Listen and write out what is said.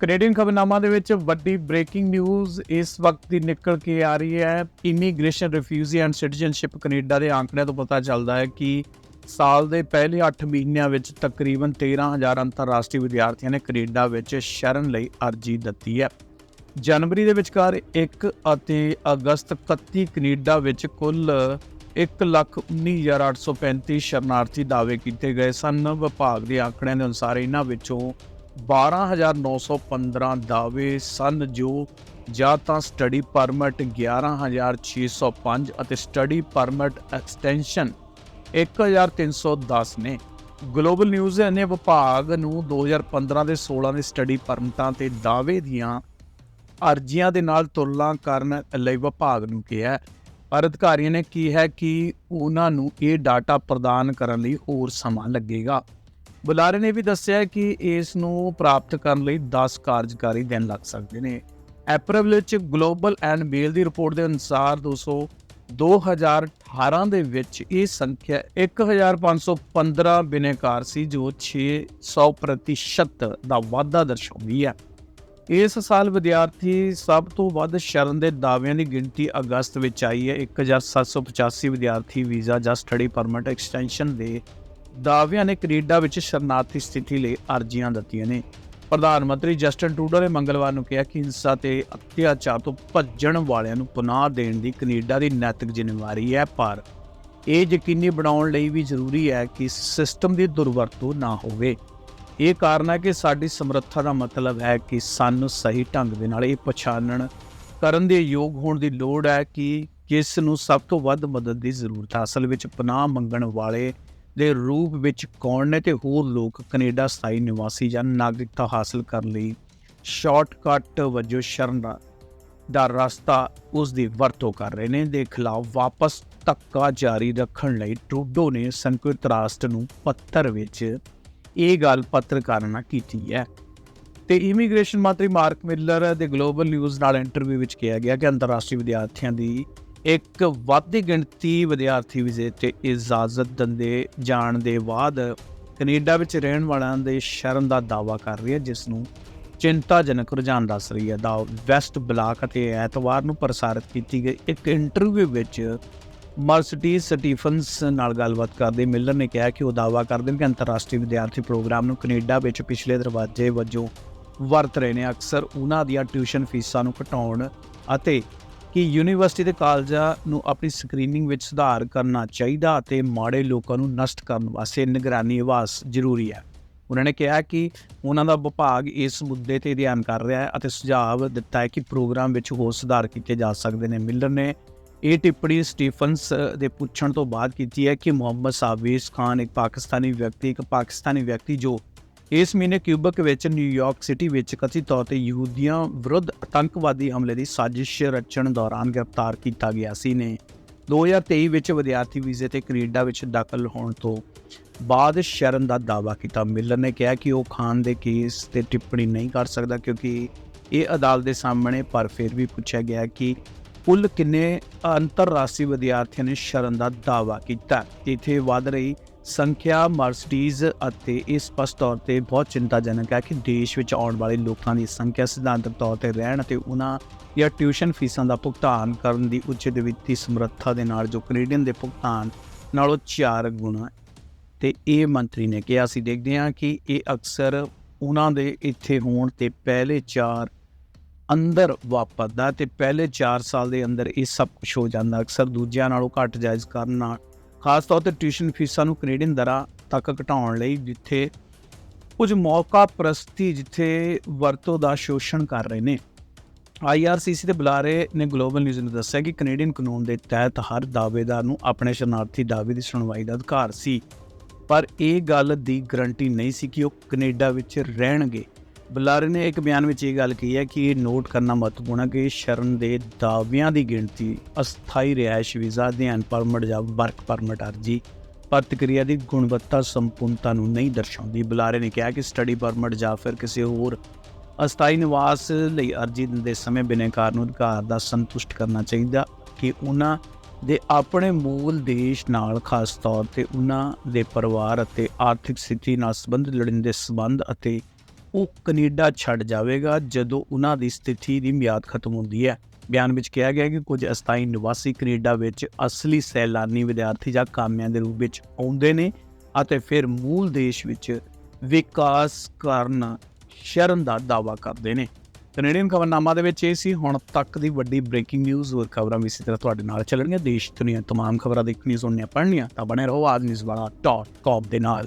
Canadian ਖਬਰਨਾਮਾ ਦੇ ਵਿੱਚ ਵੱਡੀ ਬ੍ਰੇਕਿੰਗ ਨਿਊਜ਼ ਇਸ ਵਕਤ ਦੀ ਨਿਕਲ ਕੇ ਆ ਰਹੀ ਹੈ। Immigration refugee and citizenship Canada ਦੇ ਆંકੜਿਆਂ ਤੋਂ ਪਤਾ ਚੱਲਦਾ ਹੈ ਕਿ ਸਾਲ ਦੇ ਪਹਿਲੇ 8 ਮਹੀਨਿਆਂ ਵਿੱਚ ਤਕਰੀਬਨ 13000 ਅੰਤਰਰਾਸ਼ਟਰੀ ਵਿਦਿਆਰਥੀਆਂ ਨੇ ਕੈਨੇਡਾ ਵਿੱਚ ਸ਼ਰਨ ਲਈ ਅਰਜ਼ੀ ਦਿੱਤੀ ਹੈ। ਜਨਵਰੀ ਦੇ ਵਿਚਕਾਰ 1 ਅਤੇ ਅਗਸਤ 31 ਕੈਨੇਡਾ ਵਿੱਚ ਕੁੱਲ 119835 ਸ਼ਰਨਾਰਥੀ ਦਾਅਵੇ ਕੀਤੇ ਗਏ ਸਨ। ਵਿਭਾਗ ਦੇ ਆંકੜਿਆਂ ਦੇ ਅਨੁਸਾਰ ਇਹਨਾਂ ਵਿੱਚੋਂ 12915 ਦਾਅਵੇ ਸਨ ਜੋ ਜਾਂ ਤਾਂ ਸਟੱਡੀ ਪਰਮਿਟ 11605 ਅਤੇ ਸਟੱਡੀ ਪਰਮਿਟ ਐਕਸਟੈਂਸ਼ਨ 1310 ਨੇ। ਗਲੋਬਲ ਨਿਊਜ਼ ਨੇ ਵਿਭਾਗ ਨੂੰ 2015 ਦੇ 16 ਦੇ ਸਟੱਡੀ ਪਰਮਿਟਾਂ ਤੇ ਦਾਅਵੇ ਦੀਆਂ ਅਰਜ਼ੀਆਂ ਦੇ ਨਾਲ ਤੁਲਨਾ ਕਰਨ ਲਈ ਵਿਭਾਗ ਨੂੰ ਕਿਹਾ। ਪਰ ਅਧਿਕਾਰੀਆਂ ਨੇ ਕੀ ਹੈ ਕਿ ਉਹਨਾਂ ਨੂੰ ਇਹ ਡਾਟਾ ਪ੍ਰਦਾਨ ਕਰਨ ਲਈ ਹੋਰ ਸਮਾਂ ਲੱਗੇਗਾ। ਬੁਲਾਰੇ ਨੇ ਵੀ ਦੱਸਿਆ ਕਿ ਇਸ ਨੂੰ ਪ੍ਰਾਪਤ ਕਰਨ ਲਈ 10 ਕਾਰਜਕਾਰੀ ਦਿਨ ਲੱਗ ਸਕਦੇ ਨੇ। ਅਪ੍ਰੈਲ ਵਿੱਚ ਗਲੋਬਲ ਐਂਡ ਮੇਲ ਦੀ ਰਿਪੋਰਟ ਦੇ ਅਨੁਸਾਰ 200 2018 ਦੇ ਵਿੱਚ ਇਹ ਸੰਖਿਆ 1515 ਬਿਨੇਕਾਰ ਸੀ, ਜੋ 600% ਦਾ ਵਾਧਾ ਦਰਸਾਉਂਦੀ ਹੈ। ਇਸ ਸਾਲ ਵਿਦਿਆਰਥੀ ਸਭ ਤੋਂ ਵੱਧ ਸ਼ਰਨ ਦੇ ਦਾਅਵਿਆਂ ਦੀ ਗਿਣਤੀ ਅਗਸਤ ਵਿੱਚ ਆਈ ਹੈ। 1785 ਵਿਦਿਆਰਥੀ ਵੀਜ਼ਾ ਜਾਂ ਸਟੱਡੀ ਪਰਮਿਟ ਐਕਸਟੈਂਸ਼ਨ ਦੇ ਦਾਅਵਿਆਂ ਨੇ ਕੈਨੇਡਾ ਵਿੱਚ ਸ਼ਰਨਾਰਥੀ ਸਥਿਤੀ ਲਈ ਅਰਜ਼ੀਆਂ ਦਿੱਤੀਆਂ ਨੇ। ਪ੍ਰਧਾਨ ਮੰਤਰੀ ਜਸਟਨ ਟਰੂਡੋ ਨੇ ਮੰਗਲਵਾਰ ਨੂੰ ਕਿਹਾ ਕਿ ਹਿੰਸਾ ਤੇ ਅਤਿਆਚਾਰ ਤੋਂ ਭੱਜਣ ਵਾਲਿਆਂ ਨੂੰ ਪਨਾਹ ਦੇਣ ਦੀ ਕੈਨੇਡਾ ਦੀ ਨੈਤਿਕ ਜ਼ਿੰਮੇਵਾਰੀ ਹੈ, ਪਰ ਇਹ ਯਕੀਨੀ ਬਣਾਉਣ ਲਈ ਵੀ ਜ਼ਰੂਰੀ ਹੈ ਕਿ ਸਿਸਟਮ ਦੀ ਦੁਰਵਰਤੋਂ ਨਾ ਹੋਵੇ। ਇਹ ਕਾਰਨ ਹੈ ਕਿ ਸਾਡੀ ਸਮਰੱਥਾ ਦਾ ਮਤਲਬ ਹੈ ਕਿ ਸਾਨੂੰ ਸਹੀ ਢੰਗ ਦੇ ਨਾਲ ਇਹ ਪਛਾਣਨ ਕਰਨ ਦੇ ਯੋਗ ਹੋਣ ਦੀ ਲੋੜ ਹੈ ਕਿ ਕਿਸ ਨੂੰ ਸਭ ਤੋਂ ਵੱਧ ਮਦਦ ਦੀ ਜ਼ਰੂਰਤ ਹੈ। ਅਸਲ ਵਿੱਚ ਪਨਾਹ ਮੰਗਣ ਵਾਲੇ ਦੇ ਰੂਪ ਵਿੱਚ ਕੌਣ ਨੇ ਤੇ ਹੋਰ ਲੋਕ ਕੈਨੇਡਾ ਸਥਾਈ ਨਿਵਾਸੀ ਜਾਂ ਨਾਗਰਿਕਤਾ ਹਾਸਲ ਕਰਨ ਲਈ ਸ਼ਾਰਟਕਟ ਵਜੋਂ ਸ਼ਰਨ ਦਾ- ਰਸਤਾ ਉਸ ਦੀ ਵਰਤੋਂ ਕਰ ਰਹੇ ਨੇ ਦੇ ਖਿਲਾਫ ਵਾਪਸ ਧੱਕਾ ਜਾਰੀ ਰੱਖਣ ਲਈ ਟਰੂਡੋ ਨੇ ਸੰਯੁਕਤ ਰਾਸ਼ਟਰ ਨੂੰ ਪੱਤਰ ਵਿੱਚ ਇਹ ਗੱਲ ਪੱਤਰਕਾਰਾਂ ਨਾਲ ਕੀਤੀ ਹੈ। ਤੇ ਇਮੀਗ੍ਰੇਸ਼ਨ ਮੰਤਰੀ ਮਾਰਕ ਮਿਲਰ ਦੇ ਗਲੋਬਲ ਨਿਊਜ਼ ਨਾਲ ਇੰਟਰਵਿਊ ਵਿੱਚ ਕਿਹਾ ਗਿਆ ਕਿ ਅੰਤਰਰਾਸ਼ਟਰੀ ਵਿਦਿਆਰਥੀਆਂ ਦੀ ਇੱਕ ਵੱਧਦੀ ਗਿਣਤੀ ਵਿਦਿਆਰਥੀ ਵੀਜ਼ੇ ਤੇ ਇਜਾਜ਼ਤ ਦਿੰਦੇ, ਜਾਣ ਦੇ ਬਾਅਦ ਕੈਨੇਡਾ ਵਿੱਚ ਰਹਿਣ ਵਾਲਿਆਂ ਦੇ ਸ਼ਰਨ ਦਾ ਦਾਅਵਾ ਕਰ ਰਹੀ ਹੈ ਜਿਸ ਨੂੰ ਚਿੰਤਾਜਨਕ ਰੁਝਾਨ ਦੱਸ ਰਹੀ ਹੈ। ਦਾ ਵੈਸਟ ਬਲਾਕ ਅਤੇ ਐਤਵਾਰ ਨੂੰ ਪ੍ਰਸਾਰਿਤ ਕੀਤੀ ਗਈ ਇੱਕ ਇੰਟਰਵਿਊ ਵਿੱਚ ਮਰਸਡੀ ਸਟੀਫਨਸ ਨਾਲ ਗੱਲਬਾਤ ਕਰਦੇ ਮਿਲਰ ਨੇ ਕਿਹਾ ਕਿ ਉਹ ਦਾਅਵਾ ਕਰਦੇ ਨੇ ਕਿ ਅੰਤਰਰਾਸ਼ਟਰੀ ਵਿਦਿਆਰਥੀ ਪ੍ਰੋਗਰਾਮ ਨੂੰ ਕੈਨੇਡਾ ਵਿੱਚ ਪਿਛਲੇ ਦਰਵਾਜ਼ੇ ਵਜੋਂ ਵਰਤ ਰਹੇ ਨੇ। ਅਕਸਰ ਉਹਨਾਂ ਦੀਆਂ ਟਿਊਸ਼ਨ ਫੀਸਾਂ ਨੂੰ ਘਟਾਉਣ ਅਤੇ ਕਿ ਯੂਨੀਵਰਸਿਟੀ ਦੇ ਕਾਲਜਾਂ ਨੂੰ ਆਪਣੀ ਸਕਰੀਨਿੰਗ ਵਿੱਚ ਸੁਧਾਰ ਕਰਨਾ ਚਾਹੀਦਾ ਅਤੇ ਮਾੜੇ ਲੋਕਾਂ ਨੂੰ ਨਸ਼ਟ ਕਰਨ ਵਾਸਤੇ ਨਿਗਰਾਨੀ ਆਵਾਜ਼ ਜ਼ਰੂਰੀ ਹੈ। ਉਹਨਾਂ ਨੇ ਕਿਹਾ ਕਿ ਉਹਨਾਂ ਦਾ ਵਿਭਾਗ ਇਸ ਮੁੱਦੇ ਤੇ ਧਿਆਨ ਕਰ ਰਿਹਾ ਹੈ ਅਤੇ ਸੁਝਾਅ ਦਿੱਤਾ ਹੈ ਕਿ ਪ੍ਰੋਗਰਾਮ ਵਿੱਚ ਹੋਰ ਸੁਧਾਰ ਕੀਤੇ ਜਾ ਸਕਦੇ ਨੇ। ਮਿਲਰ ਨੇ ਇਹ ਟਿੱਪਣੀ ਸਟੀਫਨਸ ਦੇ ਪੁੱਛਣ ਤੋਂ ਬਾਅਦ ਕੀਤੀ ਹੈ ਕਿ ਮੁਹੰਮਦ ਸਾਬੀਸ ਖਾਨ ਇੱਕ ਪਾਕਿਸਤਾਨੀ ਵਿਅਕਤੀ, ਇੱਕ ਪਾਕਿਸਤਾਨੀ ਵਿਅਕਤੀ ਜੋ ਇਸ ਮਹੀਨੇ ਕਿਊਬਕ ਵਿੱਚ ਨਿਊਯਾਰਕ ਸਿਟੀ ਵਿੱਚ ਕਥਿਤ ਤੌਰ ਤੇ ਯਹੂਦੀਆਂ ਵਿਰੁੱਧ ਆਤੰਕਵਾਦੀ ਹਮਲੇ ਦੀ ਸਾਜ਼ਿਸ਼ ਰਚਣ ਦੌਰਾਨ ਗ੍ਰਿਫਤਾਰ ਕੀਤਾ ਗਿਆ ਸੀ ਨੇ। 2023 ਵਿੱਚ ਵਿਦਿਆਰਥੀ ਵੀਜ਼ੇ ਤੇ ਕੈਨੇਡਾ ਵਿੱਚ ਦਾਖਲ ਹੋਣ ਤੋਂ ਬਾਅਦ ਸ਼ਰਨ ਦਾ ਦਾਅਵਾ ਕੀਤਾ। ਮਿਲਰ ਨੇ ਕਿਹਾ ਕਿ ਉਹ ਖਾਨ ਦੇ ਕੇਸ ਤੇ ਟਿੱਪਣੀ ਨਹੀਂ ਕਰ ਸਕਦਾ ਕਿਉਂਕਿ ਇਹ ਅਦਾਲਤ ਦੇ ਸਾਹਮਣੇ, ਪਰ ਫਿਰ ਵੀ ਪੁੱਛਿਆ ਗਿਆ ਕਿ ਕੁੱਲ ਕਿੰਨੇ ਅੰਤਰਰਾਸ਼ਟਰੀ ਵਿਦਿਆਰਥੀਆਂ ਨੇ ਸ਼ਰਨ ਦਾ ਦਾਅਵਾ ਕੀਤਾ। ਇੱਥੇ ਵੱਧ ਰਹੀ ਸੰਖਿਆ, ਮਰਸਟੀਜ਼ ਅਤੇ ਇਹ ਸਪਸ਼ਟ ਤੌਰ ਤੇ ਬਹੁਤ ਚਿੰਤਾਜਨਕ ਹੈ ਕਿ ਦੇਸ਼ ਵਿੱਚ ਆਉਣ ਵਾਲੇ ਲੋਕਾਂ ਦੀ ਸੰਖਿਆ ਸਿਧਾਂਤਕ ਤੌਰ ਤੇ ਰਹਿਣ ਅਤੇ ਉਹਨਾਂ ਜਾਂ ਟਿਊਸ਼ਨ ਫੀਸਾਂ ਦਾ ਭੁਗਤਾਨ ਕਰਨ ਦੀ ਉਚਿਤ ਵਿੱਤੀ ਸਮਰੱਥਾ ਦੇ ਨਾਲ ਜੋ ਕੈਨੇਡੀਅਨ ਦੇ ਭੁਗਤਾਨ ਨਾਲੋਂ 4 ਗੁਣਾ ਹੈ। ਤੇ ਇਹ ਮੰਤਰੀ ਨੇ ਕਿਹਾ ਅਸੀਂ ਦੇਖਦੇ ਹਾਂ ਕਿ ਇਹ ਅਕਸਰ ਉਹਨਾਂ ਦੇ ਇੱਥੇ ਹੋਣ ਤੇ ਪਹਿਲੇ 4 ਅੰਦਰ ਵਾਪਰਦਾ ਤੇ ਪਹਿਲੇ 4 ਸਾਲ ਦੇ ਅੰਦਰ ਇਹ ਸਭ ਕੁਝ ਹੋ ਜਾਂਦਾ ਅਕਸਰ ਦੂਜਿਆਂ ਨਾਲੋਂ ਘੱਟ ਜਾਇਜ਼ ਕਰਨ ਨਾਲ ਖਾਸ ਤੌਰ ਤੇ ਟਿਊਸ਼ਨ ਫੀਸਾਂ ਨੂੰ ਕੈਨੇਡੀਅਨ ਦਰਾਂ ਤੱਕ ਘਟਾਉਣ ਲਈ, ਜਿੱਥੇ ਕੁਝ ਮੌਕਾ ਪ੍ਰਸਤੀ ਜਿੱਥੇ ਵਰਤੋਂ ਦਾ ਸ਼ੋਸ਼ਣ ਕਰ ਰਹੇ ਨੇ। ਆਈਆਰਸੀਸੀ ਦੇ ਬੁਲਾਰੇ ਨੇ ਗਲੋਬਲ ਨਿਊਜ਼ ਨੂੰ ਦੱਸਿਆ ਕਿ ਕੈਨੇਡੀਅਨ ਕਾਨੂੰਨ ਦੇ ਤਹਿਤ ਹਰ ਦਾਅਵੇਦਾਰ ਨੂੰ ਆਪਣੇ ਸ਼ਰਨਾਰਥੀ ਦਾਅਵੇ ਦੀ ਸੁਣਵਾਈ ਦਾ ਅਧਿਕਾਰ ਸੀ, ਪਰ ਇਹ ਗੱਲ ਦੀ ਗਰੰਟੀ ਨਹੀਂ ਸੀ ਕਿ ਉਹ ਕੈਨੇਡਾ ਵਿੱਚ ਰਹਿਣਗੇ। ਬੁਲਾਰੇ ਨੇ ਇੱਕ ਬਿਆਨ ਵਿੱਚ ਇਹ ਗੱਲ ਕਹੀ ਹੈ ਕਿ ਇਹ ਨੋਟ ਕਰਨਾ ਮਹੱਤਵਪੂਰਨ ਹੈ ਕਿ ਸ਼ਰਨ ਦੇ ਦਾਅਵਿਆਂ ਦੀ ਗਿਣਤੀ ਅਸਥਾਈ ਰਿਹਾਇਸ਼ ਵੀਜ਼ਾ, ਅਧਿਐਨ ਪਰਮਿਟ ਜਾਂ ਵਰਕ ਪਰਮਿਟ ਅਰਜੀ, ਪ੍ਰਤੀਕਿਰਿਆ ਦੀ ਗੁਣਵੱਤਾ ਸੰਪੂਰਨਤਾ ਨੂੰ ਨਹੀਂ ਦਰਸਾਉਂਦੀ। ਬੁਲਾਰੇ ਨੇ ਕਿਹਾ ਕਿ ਸਟੱਡੀ ਪਰਮਿਟ ਜਾਂ ਫਿਰ ਕਿਸੇ ਹੋਰ ਅਸਥਾਈ ਨਿਵਾਸ ਲਈ ਅਰਜੀ ਦਿੰਦੇ ਸਮੇਂ ਬਿਨੈਕਾਰ ਨੂੰ ਅਧਿਕਾਰ ਦਾ ਸੰਤੁਸ਼ਟ ਕਰਨਾ ਚਾਹੀਦਾ ਕਿ ਉਹਨਾਂ ਦੇ ਆਪਣੇ ਮੂਲ ਦੇਸ਼ ਨਾਲ ਖਾਸ ਤੌਰ ਤੇ ਉਹਨਾਂ ਦੇ ਪਰਿਵਾਰ ਅਤੇ ਆਰਥਿਕ ਸਥਿਤੀ ਨਾਲ ਸੰਬੰਧਿਤ ਲੋੜੀਂਦੇ ਸਬੰਧ ਅਤੇ ਉਹ ਕੈਨੇਡਾ ਛੱਡ ਜਾਵੇਗਾ ਜਦੋਂ ਉਹਨਾਂ ਦੀ ਸਥਿਤੀ ਦੀ ਮਿਆਦ ਖਤਮ ਹੁੰਦੀ ਹੈ। ਬਿਆਨ ਵਿੱਚ ਕਿਹਾ ਗਿਆ ਕਿ ਕੁਝ ਅਸਥਾਈ ਨਿਵਾਸੀ ਕੈਨੇਡਾ ਵਿੱਚ ਅਸਲੀ ਸੈਲਾਨੀ ਵਿਦਿਆਰਥੀ ਜਾਂ ਕਾਮਿਆਂ ਦੇ ਰੂਪ ਵਿੱਚ ਆਉਂਦੇ ਨੇ ਅਤੇ ਫਿਰ ਮੂਲ ਦੇਸ਼ ਵਿੱਚ ਵਿਕਾਸ ਕਰਨ, ਸ਼ਰਨ ਦਾ ਦਾਅਵਾ ਕਰਦੇ ਨੇ। ਕੈਨੇਡੀਅਨ ਖਬਰਨਾਮਾ ਦੇ ਵਿੱਚ ਇਹ ਸੀ, ਹੁਣ ਤੱਕ ਦੀ ਵੱਡੀ ਬ੍ਰੇਕਿੰਗ ਨਿਊਜ਼ ਹੋਰ ਖਬਰਾਂ ਵੀ ਇਸੇ ਤਰ੍ਹਾਂ ਤੁਹਾਡੇ ਨਾਲ ਚੱਲਣਗੀਆਂ। ਦੇਸ਼ ਦੁਨੀਆ ਤਮਾਮ ਖਬਰਾਂ ਦੇਖਣੀਆਂ ਸੁਣਨੀਆਂ ਪੜ੍ਹਨੀਆਂ, ਤਾਂ ਬਣੇ ਰਹੋ ਆਜ ਨਿਊਜ਼ ਵਾਲਾ ਡਾਟ ਕਾਮ ਦੇ ਨਾਲ।